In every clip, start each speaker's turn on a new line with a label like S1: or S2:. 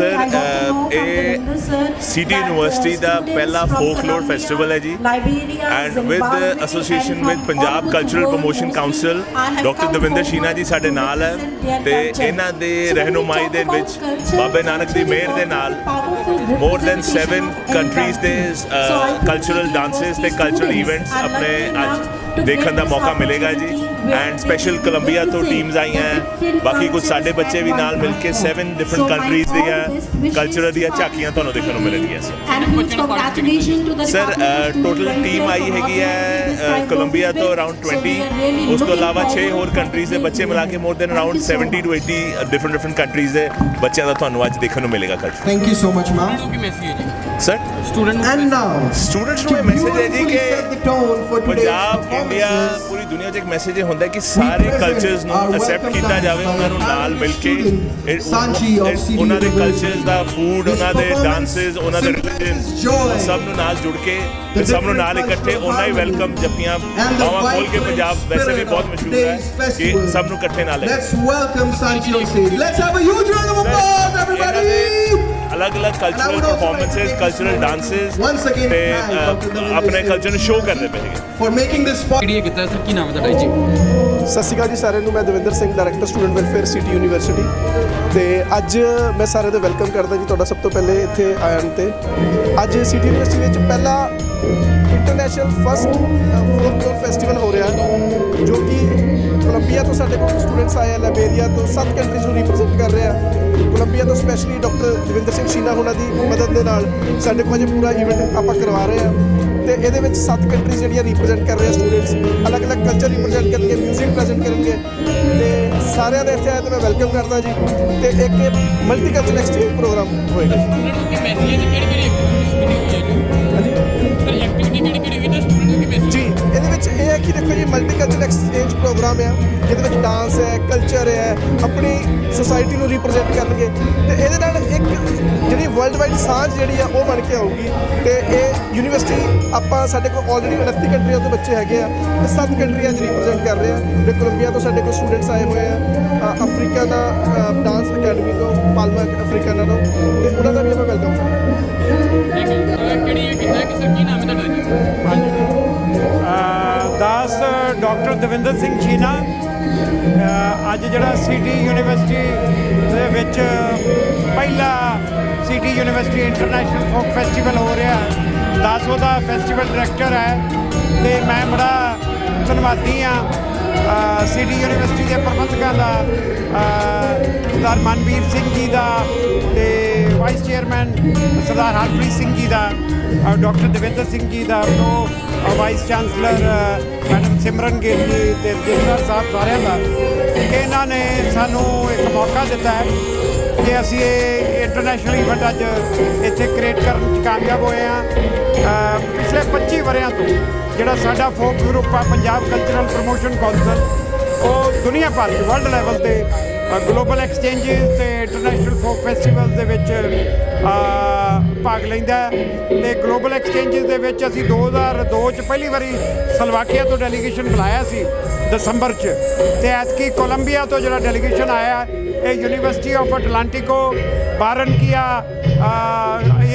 S1: Sir ਇਹ city university ਦਾ ਪਹਿਲਾ folklore festival ਹੈ ਜੀ। And with association with Punjab cultural promotion council doctor Davinder Sheena ji ਸਾਡੇ ਨਾਲ ਹੈ ਤੇ ਇਹਨਾਂ ਦੇ ਰਹਿਨੁਮਾਈ ਦੇ ਵਿੱਚ ਬਾਬੇ ਨਾਨਕ ਦੀ ਮਿਹਰ ਦੇ ਨਾਲ ਮੋਰ ਦੈਨ 7 ਕੰਟਰੀਜ਼ ਦੇ ਕਲਚਰਲ ਡਾਂਸਸ ਤੇ ਕਲਚਰਲ ਇਵੈਂਟਸ ਆਪਣੇ ਅੱਜ ਦੇਖਣ ਦਾ ਮੌਕਾ ਮਿਲੇਗਾ ਜੀ। ਐਂਡ ਸਪੈਸ਼ਲ ਕੋਲੰਬੀਆ ਤੋਂ ਟੀਮਸ ਆਈਆਂ ਹੈ ਬਾਕੀ ਕੁਝ ਸਾਡੇ ਬੱਚੇ ਵੀ ਨਾਲ ਮਿਲ ਕੇ 7 ਡਿਫਰੈਂਟ ਕੰਟਰੀਜ਼ ਦੀਆਂ ਕਲਚਰਲ ਦੀਆਂ ਝਾਕੀਆਂ ਤੁਹਾਨੂੰ ਦੇਖਣ ਨੂੰ ਮਿਲਣਗੀਆਂ ਸਰ ਸਰ ਟੋਟਲ ਟੀਮ ਆਈ ਹੈਗੀ ਹੈ ਕੋਲੰਬੀਆ ਤੋਂ ਅਰਾਊਂਡ 20 ਉਸ ਤੋਂ ਇਲਾਵਾ 6 ਹੋਰ ਕੰਟਰੀਜ਼ ਦੇ ਬੱਚੇ ਮਿਲਾ ਕੇ more than around 70 to 80 different different countries ਦੇ ਬੱਚਿਆਂ ਦਾ ਤੁਹਾਨੂੰ ਅੱਜ ਦੇਖਣ ਨੂੰ ਮਿਲੇਗਾ culture
S2: Thank you so much, ma'am.
S3: ਕੀ ਮੈਸੇਜ ਹੈ ਜੀ
S1: sir
S3: student
S2: And now,
S1: students ਨੂੰ ਮੈਸੇਜ ਹੈ ਜੀ ਕਿ ਪੰਜਾਬ ਇੰਡੀਆ ਦੁਨੀਆ 'ਚ ਇੱਕ ਮੈਸੇਜ ਇਹ ਹੁੰਦਾ ਕਿ ਸਾਰੇ ਕਲਚਰਸ ਨੂੰ ਅਸੈਪਟ ਕੀਤਾ ਜਾਵੇ ਉਹਨਾਂ ਨੂੰ ਨਾਲ ਮਿਲ ਕੇ ਉਹਨਾਂ ਦੇ. ਕਲਚਰਸ ਦਾ ਫੂਡ ਉਹਨਾਂ ਦੇ ਡਾਂਸਸ ਉਹਨਾਂ ਦੇ ਰਿਲੀਜਨ
S2: joy,
S1: ਸਭ ਨੂੰ ਨਾਲ ਜੁੜ ਕੇ ਤੇ ਸਭ ਨੂੰ ਨਾਲ ਇਕੱਠੇ ਉਹਨਾਂ ਹੀ ਵੈਲਕਮ ਜੱਫੀਆਂ ਬਾਵਾ ਖੋਲ ਕੇ ਪੰਜਾਬ ਵੈਸੇ ਵੀ ਬਹੁਤ ਮਸ਼ਹੂਰ ਹੈ ਕਿ ਸਭ ਨੂੰ ਇਕੱਠੇ ਨਾਲ ਲੈ
S2: Let's welcome Sanchi on stage. Let's have a huge
S1: ਅਲੱਗ-ਅਲੱਗ cultural performances cultural dances
S2: Once again,
S1: ਤੇ ਆਪਣੇ ਕਲਚਰ ਨੂੰ ਸ਼ੋਅ ਕਰਦੇ ਪਏ ਹੈਗੇ
S2: making this possible.
S3: ਕਿਹੜੀ ਕੀਤਾ ਸਰ ਕੀ ਨਾਮ ਹੈ ਤੁਹਾਡਾ ਜੀ
S4: ਸਤਿ ਸ਼੍ਰੀ ਅਕਾਲ ਜੀ ਸਾਰਿਆਂ ਨੂੰ ਮੈਂ Davinder Singh director student welfare city university ਤੇ ਅੱਜ ਮੈਂ ਸਾਰਿਆਂ ਦਾ ਵੈਲਕਮ ਕਰਦਾ ਜੀ ਤੁਹਾਡਾ ਸਭ ਤੋਂ ਪਹਿਲੇ ਇੱਥੇ ਆਉਣ ਤੇ ਅੱਜ ਸਿਟੀ ਯੂਨੀਵਰਸਿਟੀ ਵਿੱਚ ਪਹਿਲਾ ਇੰਟਰਨੈਸ਼ਨਲ ਫਸਟ ਫੋਕਲੋਰ ਫੈਸਟੀਵਲ ਹੋ ਰਿਹਾ ਜੋ ਕਿ ਕੋਲੰਬੀਆ ਤੋਂ ਸਾਡੇ ਕੋਲ ਸਟੂਡੈਂਟਸ ਆਏ ਆ ਲਾਇਬੇਰੀਆ ਤੋਂ ਸੱਤ ਕੰਟਰੀਜ਼ ਨੂੰ ਰਿਪਰੈਜ਼ੈਂਟ ਕਰ ਰਹੇ ਆ। ਕੋਲੰਬੀਆ ਤੋਂ ਸਪੈਸ਼ਲੀ ਡਾਕਟਰ ਦਵਿੰਦਰ ਸਿੰਘ ਸ਼ੀਨਾ ਹੋਣਾ ਦੀ ਮਦਦ ਦੇ ਨਾਲ ਸਾਡੇ ਕੋਲ ਅੱਜ ਪੂਰਾ ਇਵੈਂਟ ਆਪਾਂ ਕਰਵਾ ਰਹੇ ਆ। ਤੇ ਇਹਦੇ ਵਿੱਚ ਸੱਤ ਕੰਟਰੀਜ਼ ਜਿਹੜੀਆਂ ਰਿਪਰੈਜ਼ੈਂਟ ਕਰ ਰਹੇ ਆ ਸਟੂਡੈਂਟਸ ਅਲੱਗ-ਅਲੱਗ ਕਲਚਰ ਰਿਪਰੈਜ਼ੈਂਟ ਕਰਨਗੇ 뮤직 ਪ੍ਰੈਜ਼ੈਂਟ ਕਰਨਗੇ। ਤੇ ਸਾਰਿਆਂ ਦੇ ਇੱਥੇ ਆਏ ਤੇ ਮੈਂ ਵੈਲਕਮ ਕਰਦਾ ਜੀ। ਤੇ ਇੱਕ ਇਹ ਮਲਟੀ ਕਲਚਰ ਐਕਸਚੇਂਜ ਪ੍ਰੋਗਰਾਮ ਹੋਏਗਾ ਐਕਸਚੇਂਜ ਪ੍ਰੋਗਰਾਮ ਆ ਜਿਹਦੇ ਵਿੱਚ ਡਾਂਸ ਹੈ ਕਲਚਰ ਹੈ ਆਪਣੀ ਸੋਸਾਇਟੀ ਨੂੰ ਰਿਪਰੈਜ਼ੈਂਟ ਕਰਨਗੇ ਤੇ ਇਹਦੇ ਨਾਲ ਇੱਕ ਜਿਹੜੀ ਵਰਲਡ ਵਾਈਡ ਸਾਂਝ ਜਿਹੜੀ ਆ ਉਹ ਬਣ ਕੇ ਆਊਗੀ ਤੇ ਇਹ ਯੂਨੀਵਰਸਿਟੀ ਆਪਾਂ ਸਾਡੇ ਕੋਲ ਆਲਰੇਡੀ 29 ਕੰਟਰੀਆਂ ਤੋਂ ਬੱਚੇ ਹੈਗੇ ਆ ਤੇ ਸੱਤ ਕੰਟਰੀਆਂ 'ਚ ਰਿਪਰੈਜ਼ੈਂਟ ਕਰ ਰਹੇ ਆ ਤੇ ਕੋਲੰਬੀਆ ਤੋਂ ਸਾਡੇ ਕੋਲ ਸਟੂਡੈਂਟਸ ਆਏ ਹੋਏ ਆ ਅਫਰੀਕਾ ਦਾ ਡਾਂਸ ਅਕੈਡਮੀ ਤੋਂ ਪਾਲਮਾ ਅਫਰੀਕਾਨਾ ਤੋਂ ਤੇ ਉਹਨਾਂ ਦਾ ਵੀ ਆਪਾਂ ਵੈਲਕਮ ਕਰਾਂਗੇ
S3: ਕਿਹੜੀ ਇਹ ਕੀਤਾ ਕੀ ਨਾਮ ਹੈ ਤੁਹਾਡਾ ਜੀ
S5: ਡਾਕਟਰ ਦਵਿੰਦਰ ਸਿੰਘ ਸ਼ੀਨਾ ਅੱਜ ਜਿਹੜਾ ਸਿਟੀ ਯੂਨੀਵਰਸਿਟੀ ਦੇ ਵਿੱਚ ਪਹਿਲਾ city university international folk festival ਹੋ ਰਿਹਾ। ਦਾਸ ਉਹਦਾ ਫੈਸਟੀਵਲ ਡਾਇਰੈਕਟਰ ਹੈ ਤੇ ਮੈਂ ਬੜਾ ਧੰਨਵਾਦੀ ਆ ਸਿਟੀ ਯੂਨੀਵਰਸਿਟੀ ਦੇ ਪ੍ਰਬੰਧਕਾਂ ਦਾ ਸਰਦਾਰ ਮਨਵੀਰ ਸਿੰਘ ਜੀ ਦਾ ਤੇ ਵਾਈਸ ਚੇਅਰਮੈਨ ਸਰਦਾਰ ਹਰਪ੍ਰੀਤ ਸਿੰਘ ਜੀ ਦਾ ਡਾਕਟਰ ਦਵਿੰਦਰ ਸਿੰਘ ਜੀ ਦਾ ਤੋਂ vice chancellor madam Simran Gill ji ਤੇ ਰਜਿਸਟਰ ਸਾਹਿਬ ਸਾਰਿਆਂ ਦਾ। ਕਿ ਇਹਨਾਂ ਨੇ ਸਾਨੂੰ ਇੱਕ ਮੌਕਾ ਦਿੱਤਾ ਹੈ ਕਿ ਅਸੀਂ ਇਹ ਇੰਟਰਨੈਸ਼ਨਲ ਇਵੈਂਟ ਅੱਜ ਇੱਥੇ ਕ੍ਰੀਏਟ ਕਰਨ 'ਚ ਕਾਮਯਾਬ ਹੋਏ ਆ ਪਿਛਲੇ 25 ਵਰਿਆਂ ਤੋਂ ਜਿਹੜਾ ਸਾਡਾ ਫੋਕ ਗਰੁੱਪ ਆ, ਪੰਜਾਬ ਕਲਚਰਲ ਪ੍ਰੋਮੋਸ਼ਨ ਕੌਂਸਲ ਉਹ ਦੁਨੀਆ ਭਰ 'ਚ ਵਰਲਡ ਲੈਵਲ ਤੇ ਗਲੋਬਲ ਐਕਸਚੇਂਜਸ ਤੇ ਇੰਟਰਨੈਸ਼ਨਲ ਫੋਕ ਫੈਸਟੀਵਲ ਦੇ ਵਿੱਚ ਭਾਗ ਲੈਂਦਾ ਹੈ। ਤੇ ਗਲੋਬਲ ਐਕਸਚੇਂਜਸ ਦੇ ਵਿੱਚ ਅਸੀਂ 2002 ਚ ਪਹਿਲੀ ਵਾਰੀ ਸਲਵਾਕੀਆ ਤੋਂ ਡੈਲੀਗੇਸ਼ਨ ਬੁਲਾਇਆ ਸੀ ਦਸੰਬਰ ਚ। ਤੇ ਐਤਕੀ ਕੋਲੰਬੀਆ ਤੋਂ ਜਿਹੜਾ ਡੈਲੀਗੇਸ਼ਨ ਆਇਆ, ਇਹ university of Atlantico Barranquilla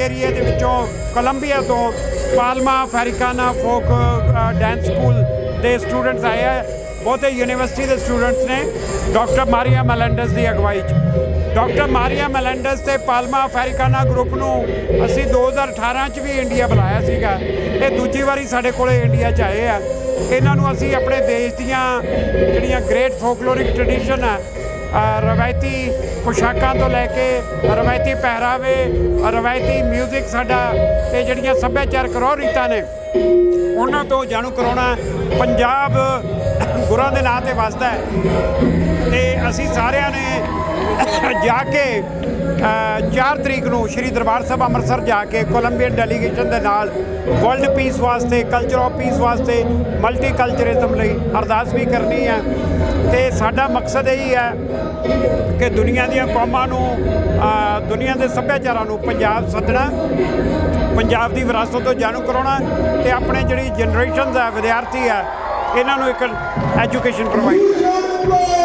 S5: area ਦੇ ਵਿੱਚੋਂ ਕੋਲੰਬੀਆ ਤੋਂ Palma Africana folk dance school ਦੇ ਸਟੂਡੈਂਟਸ ਆਏ ਆ। ਬਹੁਤੇ ਯੂਨੀਵਰਸਿਟੀ ਦੇ ਸਟੂਡੈਂਟਸ ਨੇ ਡਾਕਟਰ ਮਾਰੀਆ ਮੈਲੈਂਡਸ ਦੀ ਅਗਵਾਈ 'ਚ। ਡਾਕਟਰ ਮਾਰੀਆ ਮੈਲੈਂਡਸ ਤੇ ਪਾਲਮਾ ਫੈਰਿਕਾਨਾ ਗਰੁੱਪ ਨੂੰ ਅਸੀਂ 2018 'ਚ ਵੀ ਇੰਡੀਆ ਬੁਲਾਇਆ ਸੀਗਾ। ਇਹ ਦੂਜੀ ਵਾਰੀ ਸਾਡੇ ਕੋਲੇ ਇੰਡੀਆ 'ਚ ਆਏ ਆ। ਇਹਨਾਂ ਨੂੰ ਅਸੀਂ ਆਪਣੇ ਦੇਸ਼ ਦੀਆਂ ਜਿਹੜੀਆਂ ਗ੍ਰੇਟ ਫੋਕਲੋਰਿਕ ਟ੍ਰੈਡੀਸ਼ਨ ਆ ਰਵਾਇਤੀ ਪੁਸ਼ਾਕਾਂ ਤੋਂ ਲੈ ਕੇ ਰਵਾਇਤੀ ਪਹਿਰਾਵੇ, ਰਵਾਇਤੀ 뮤직 ਸਾਡਾ ਤੇ ਜਿਹੜੀਆਂ ਸੱਭਿਆਚਾਰਕ ਰੋਹ ਰੀਤਾਂ ਨੇ, ਉਹਨਾਂ ਤੋਂ ਜਾਣੂ ਕਰਾਉਣਾ ਪੰਜਾਬ ਗੁਰਾਂ ਦੇ ਨਾਂ ਤੇ ਵਸਦਾ ਹੈ। ਤੇ ਅਸੀਂ ਸਾਰਿਆਂ ਨੇ ਜਾ ਕੇ ਅ, 4 ਤਰੀਕ ਨੂੰ ਸ਼੍ਰੀ ਦਰਬਾਰ ਸਾਹਿਬ ਅੰਮ੍ਰਿਤਸਰ ਜਾ ਕੇ ਕੋਲੰਬੀਅਨ ਡੈਲੀਗੇਸ਼ਨ ਦੇ ਨਾਲ ਵਰਲਡ ਪੀਸ ਵਾਸਤੇ ਕਲਚਰ ਆਫ ਪੀਸ ਵਾਸਤੇ ਮਲਟੀ ਕਲਚਰਿਜ਼ਮ ਲਈ ਅਰਦਾਸ ਵੀ ਕਰਨੀ ਹੈ। ਤੇ ਸਾਡਾ ਮਕਸਦ ਇਹੀ ਹੈ ਕਿ ਦੁਨੀਆ ਦੀਆਂ ਕੌਮਾਂ ਨੂੰ ਦੁਨੀਆ ਦੇ ਸੱਭਿਆਚਾਰਾਂ ਨੂੰ ਪੰਜਾਬ ਸੱਦਣਾ ਪੰਜਾਬ ਦੀ ਵਿਰਾਸਤ ਤੋਂ ਜਾਣੂ ਕਰਾਉਣਾ ਤੇ ਆਪਣੇ ਜਿਹੜੀ ਜਨਰੇਸ਼ਨਸ ਹੈ ਵਿਦਿਆਰਥੀ ਹੈ ਇਹਨਾਂ ਨੂੰ ਇੱਕ ਐਜੂਕੇਸ਼ਨ ਪ੍ਰੋਵਾਈਡ
S2: ਕਰੇ